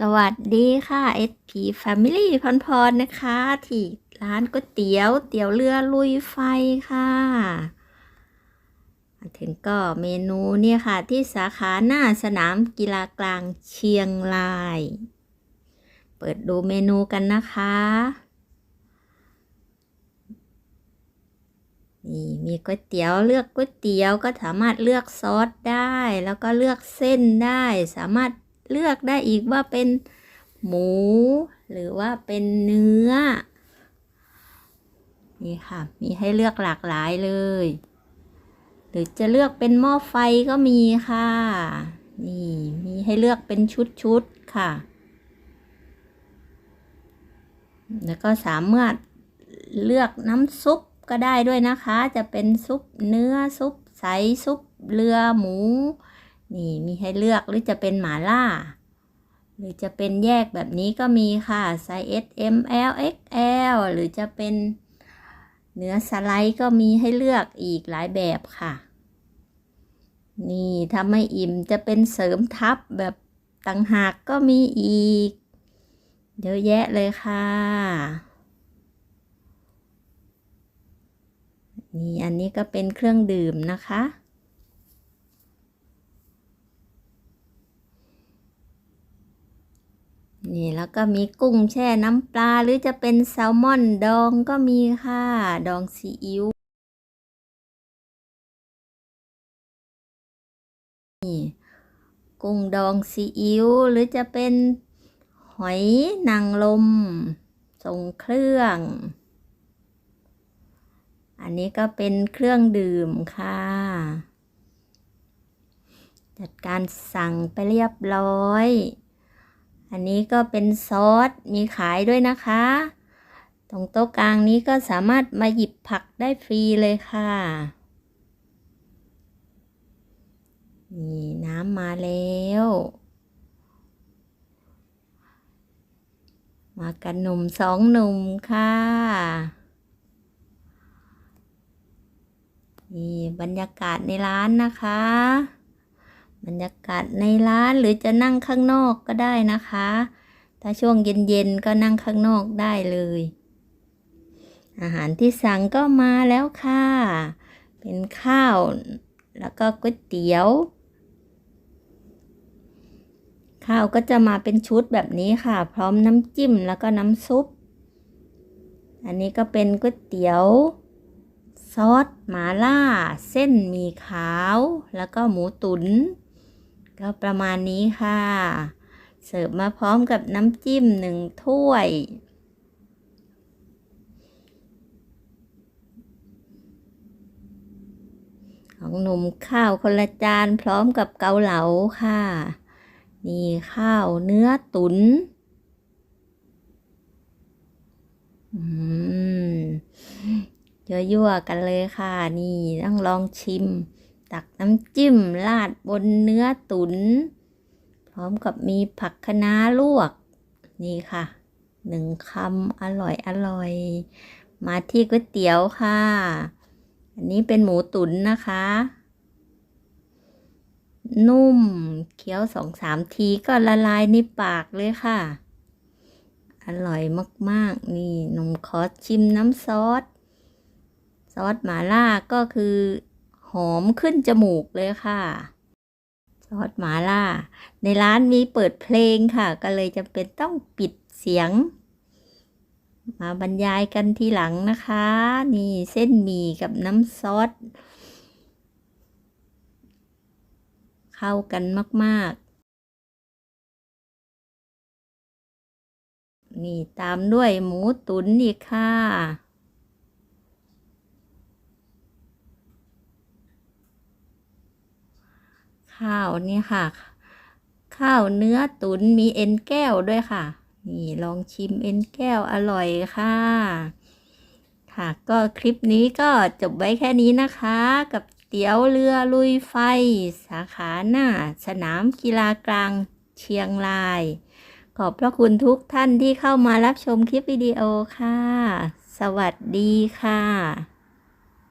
สวัสดีค่ะ SP Family พรพรนะคะ ที่ร้านก๋วยเตี๋ยว เตี๋ยวเรือลุยไฟค่ะถึงก็เมนูเนี่ยค่ะ ที่สาขาหน้าสนามกีฬากลางเชียงราย เปิดดูเมนูกันนะคะนี่มีก๋วยเตี๋ยวเลือกก๋วยเตี๋ยวก็สามารถเลือกซอสได้ แล้วก็เลือกเส้นได้สามารถ เลือกได้อีกว่าเป็นหมู หรือว่าเป็นเนื้อ นี่ค่ะ มีให้เลือกหลากหลายเลย หรือจะเลือกเป็นหม้อไฟก็มีค่ะ นี่มีให้เลือกเป็นชุดๆค่ะ แล้วก็สามารถเลือกน้ำซุปก็ได้ด้วยนะคะ จะเป็นซุปเนื้อซุปใสซุปเรือหมู นี่มีให้เลือกหรือจะเป็นหมาล่า หรือจะเป็นแยกแบบนี้ก็มีค่ะไซส์ S M L X L หรือจะเป็นเนื้อสไลด์ก็มีให้เลือกอีกหลายแบบค่ะ นี่ถ้าไม่อิ่มจะเป็นเสริมทับแบบต่างหากก็มีอีก เยอะแยะเลยค่ะ นี่อันนี้ก็เป็นเครื่องดื่มนะคะ นี่แล้วก็มีกุ้งแช่น้ำปลาหรือจะเป็นแซลมอนดองก็มีค่ะ ดองซีอิ๊วนี่กุ้งดองซีอิ๊วหรือจะเป็นหอยนางรมทรงเครื่อง อันนี้ก็เป็นเครื่องดื่มค่ะ จัดการสั่งไปเรียบร้อย อันนี้ก็เป็นซอสมีขายด้วยนะคะ ตรงโต๊ะกลางนี้ก็สามารถมาหยิบผักได้ฟรีเลยค่ะนี่น้ำมาแล้ว มากันหนุ่มสองหนุ่มค่ะ นี่บรรยากาศในร้านนะคะ บรรยากาศในร้านหรือจะนั่งข้างนอกก็ได้นะคะ ถ้าช่วงเย็นๆก็นั่งข้างนอกได้เลย อาหารที่สั่งก็มาแล้วค่ะ เป็นข้าวแล้วก็ก๋วยเตี๋ยว ข้าวก็จะมาเป็นชุดแบบนี้ค่ะ พร้อมน้ำจิ้มแล้วก็น้ำซุป อันนี้ก็เป็นก๋วยเตี๋ยวซอสหมาล่า เส้นหมี่ขาว แล้วก็หมูตุน๋น ก็ประมาณนี้ค่ะ เสิร์ฟมาพร้อมกับน้ำจิ้มหนึ่งถ้วย ของหนุ่มข้าวคนละจานพร้อมกับเกาเหลาค่ะ นี่ข้าวเนื้อตุน๋นอืมยั่วๆกันเลยค่ะ นี่ต้องลองชิม ตักน้ำจิ้มราดบนเนื้อตุน๋นพร้อมกับมีผักคะน้าลวก นี่ค่ะหนึ่งคำอร่อยอร่อย มาที่ก๋วยเตี๋ยวค่ะ อันนี้เป็นหมูตุ๋นนะคะ นุ่มเคี้ยวสองสามทีก็ละลายในปากเลยค่ะ อร่อยมากๆ นี่นมขอชิมน้ำซอส ซอสหมาล่าก็คือ อมขึ้นจมูกเลยค่ะ ซอสหมาล่า ในร้านมีเปิดเพลงค่ะ ก็เลยจำเป็นต้องปิดเสียง มาบรรยายกันทีหลังนะคะ นี่เส้นหมี่กับน้ำซอสเข้ากันมาก ๆ นี่ตามด้วยหมูตุ๋นอีกค่ะ ข้าวนี่ค่ะ ข้าวเนื้อตุ๋นมีเอ็นแก้วด้วยค่ะ นี่ลองชิมเอ็นแก้วอร่อยค่ะ ค่ะก็คลิปนี้ก็จบไว้แค่นี้นะคะ กับเตี๋ยวเรือลุยไฟ สาขาหน้า สนามกีฬากลางเชียงราย ขอบพระคุณทุกท่านที่เข้ามารับชมคลิปวิดีโอค่ะ สวัสดีค่ะ